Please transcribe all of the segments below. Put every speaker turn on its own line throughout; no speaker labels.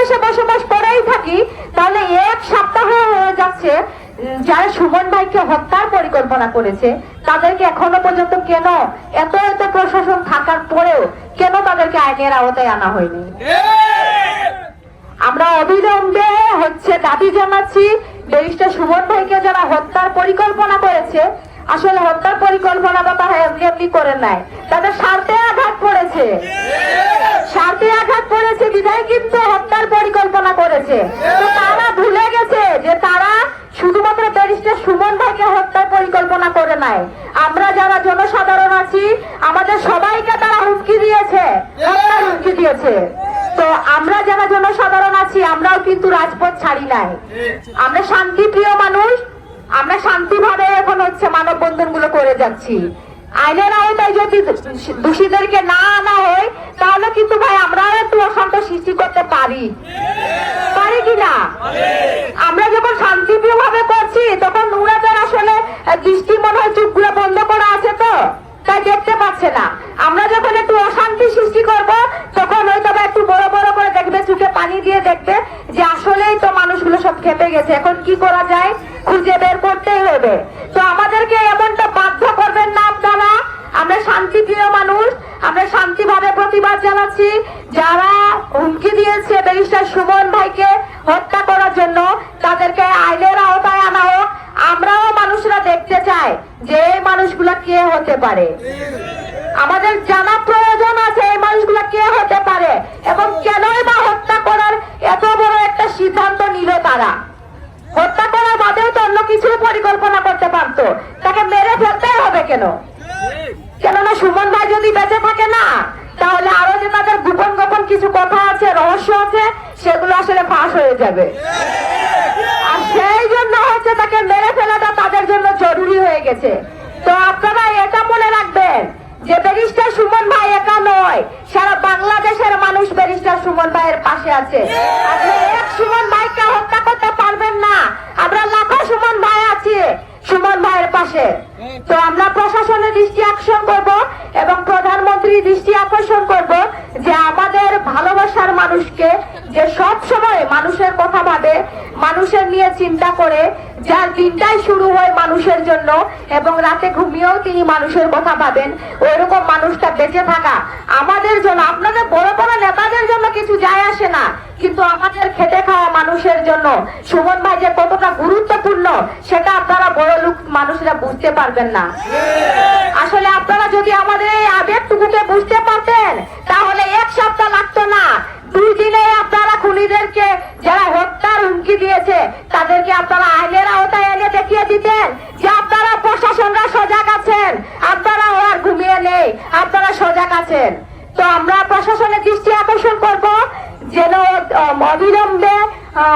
বাংলাদেশে বসবাস করেই থাকি, তাহলে এক সপ্তাহ হয়ে যাচ্ছে, যারা সুমন ভাইকে হত্যার পরিকল্পনা করেছে, তাদেরকে এখনও পর্যন্ত কেন এত এত প্রশাসন থাকার পরেও কেন তাদেরকে আইনের আওতায় আনা হয়নি? আমরা অবিলম্বে হচ্ছে দাবি জানাচ্ছি, ব্যারিস্টার সুমন ভাইকে যারা হত্যার পরিকল্পনা করেছে, আসলে হত্যার পরিকল্পনা বা তারা এমনি এমনি করে নাই তাদের স্বার্থে আঘাত পড়েছে বিধায় কিন্তু হত্যার পরিকল্পনা করেছে। তো তারা ভুলে গেছে যে তারা শুধুমাত্র ব্যারিস্টার সুমন ভাইকে হত্যার পরিকল্পনা করে নাই। আমরা যারা জনসাধারণ আছি, আমাদের সবাইকে তারা হুমকি দিয়েছে, হত্যার হুমকি দিয়েছে। তো আমরা যারা জনসাধারণ আছি, আমরাও কিন্তু রাজপথ ছাড়ি নাই। আমরা শান্তিপ্রিয় মানুষ, আমরা শান্তিভাবে এখন হচ্ছে মানববন্ধনগুলো করে যাচ্ছি। আইনের আওতায় যদি দোষীদেরকে না আনা হয়, তাহলে কিন্তু ভাই আমরাও একটু অশান্ত সৃষ্টি করতে পারি। পারি কিনা আমরা যখন শান্তিপ্রিয় ভাবে করছি, তখন ওনাদের আসলে দৃষ্টি মনে হয় চোখগুলো বন্ধ করা আছে তো, তাই দেখতে পাচ্ছে না। আমরা যখন একটু অশান্তি সৃষ্টি করব, তখন হয়তো একটু বড় বড় করে দেখবে, চোখে পানি দিয়ে দেখবে যে আসলেই তো মানুষগুলো সব খেপে গেছে। এখন কি করা যায়? খুঁজে বের করতেই হবে তো আমাদেরকে এমনটা বাধ্য করবেন না আপনারা আমরা শান্তিপ্রিয় মানুষ আমরা শান্তিভাবে প্রতিবাদ জানাচ্ছি। যারা হুমকি দিয়েছে ব্যারিস্টার সুমন ভাইকে হত্যা করার জন্য, তাদেরকে আইনের আওতায় আনা হোক। আমরাও মানুষরা দেখতে চাই যে এই মানুষগুলা কে হতে পারে। আমাদের জানা প্রয়োজন আছে এই মানুষগুলা কে হতে পারে এবং কেনই বা হত্যা করার এত বড় একটা সিদ্ধান্ত নিল তারা। হত্যা করার বাদেও তো অন্য কিছু পরিকল্পনা করতে পারতো। তাকে মেরে ফেলতে হবে কেন? কেননা সুমন ভাই যদি বেঁচে থাকে না তাহলে আরও যে তাদের গোপন গোপন কিছু কথা আছে, রহস্য আছে, সেগুলো আসলে ফাঁস হয়ে যাবে। আর সেই জন্য হচ্ছে তাকে মেরে ফেলাটা তাদের জন্য জরুরি হয়ে গেছে। তো আপনারা এটা মনে রাখবেন যে ব্যারিস্টার সুমন ভাই একা নয়, সারা বাংলাদেশের মানুষ ব্যারিস্টার সুমন ভাইয়ের পাশে আছে আপনি এক সুমন ভাইকে হত্যা করতে পারবেন না আমরা লাখো সুমন ভাই আছি সুমন ভাইয়ের পাশে তো আমরা প্রশাসনের দৃষ্টি আকর্ষণ করব এবং প্রধানমন্ত্রীর দৃষ্টি আকর্ষণ করব যে আমাদের ভালোবাসার মানুষকে যে সব সময় মানুষের কথা ভাবে মানুষের নিয়ে চিন্তা করে যার দিনটাই শুরু হয় মানুষের জন্য এবং রাতে ঘুমিয়েও তিনি মানুষের কথা ভাবেন, ওইরকম মানুষটা বেঁচে থাকা। আমাদের জন্য, আপনাদের বড় বড় নেতাদের জন্য কিছু যায় আসে না, কিন্তু আমাদের খেটে খাওয়া মানুষের জন্য, সুমন ভাই যে কতটা গুরুত্বপূর্ণ, সেটা আপনারা বড় লোক, মানুষরা বুঝতে পারবেন না। আসলে আপনারা যদি আমাদের এই আবেগটুকুকে বুঝতে পারতেন তাহলে এক সপ্তাহ লাগতো না দুই দিনে আপনারা খুনিদেরকে যারা হত্যার হুমকি দিয়েছে তাদেরকে আপনারা আইনের আওতায় এনে দেখিয়ে দিতেন যে আপনারা প্রশাসনরা সজাগ আছেন আপনারা আর ঘুমিয়ে নেই আপনারা আছেন। তো আমরা প্রশাসনের দৃষ্টি আকর্ষণ করব, যেন অবিলম্বে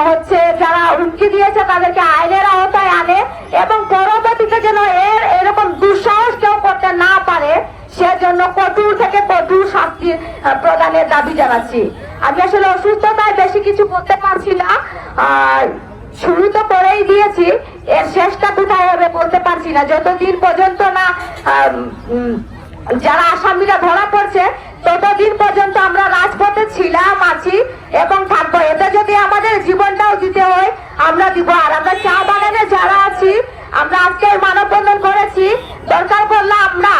হচ্ছে যারা হুমকি দিয়েছে তাদেরকে আইনের আওতায় আনে এবং পরবর্তীতে যেন এর এরকম দুঃসাহস কেউ করতে না পারে, সেজন্য কঠোর থেকে কঠোর শাস্তি প্রদানের দাবি জানাচ্ছি। আমি আসলে অসুস্থতায় বেশি কিছু করতে পারছি না শুরু তো করেই দিয়েছি, এর শেষটা কোথায় হবে বলতে পারছি না। যতদিন পর্যন্ত না যারা আসামিরা ধরা পড়ছে, ততদিন পর্যন্ত আমরা রাজপথে ছিলাম, আছি এবং থাকব। এতে যদি আমাদের জীবনটাও দিতে হয়, আমরা দিব। আর আমরা চা বাগানে যারা আছি, আমরা আজকে মানববন্ধন করেছি। দরকার পড়লে আমরা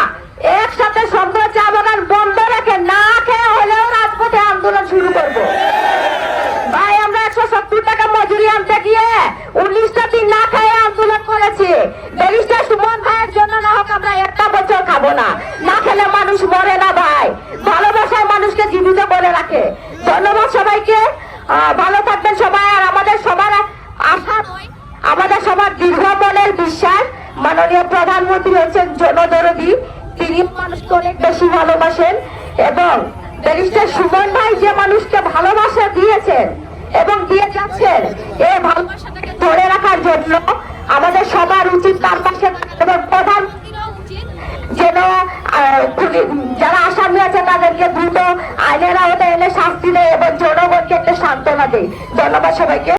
একসাথে সম্পূর্ণ চা বাগান বন্ধ রেখে না খেয়ে হলেও রাজপথে আন্দোলন শুরু করব। ভাই, আমরা একশো সত্তর টাকা মজুরি আনতে গিয়ে উনিশটা দিন না খেয়ে আন্দোলন করেছি। ব্যারিস্টার সুমন ভাইয়ের জন্য না হোক আমরা একটা বছর খাব না। থেকে ধন্যবাদ সবাইকে। ভালো থাকবেন সবাই। আর আমাদের সবার আশা, আমাদের সবার দীর্ঘ বিশ্বাস মাননীয় প্রধানমন্ত্রী হচ্ছেন জনদরদি। তিনি মানুষকে অনেক বেশি ভালোবাসেন এবং ব্যারিস্টার সুমন ভাই যে মানুষকে ভালোবাসা দিয়েছেন এবং দিয়ে যাচ্ছেন এই ভালোবাসাটাকে ধরে রাখার জন্য আমাদের সবার উচিত তার পাশে এবং প্রধান যেন যারা আসামি আছে তাদেরকে প্রেরণা ধন্যবাদ সবাইকে।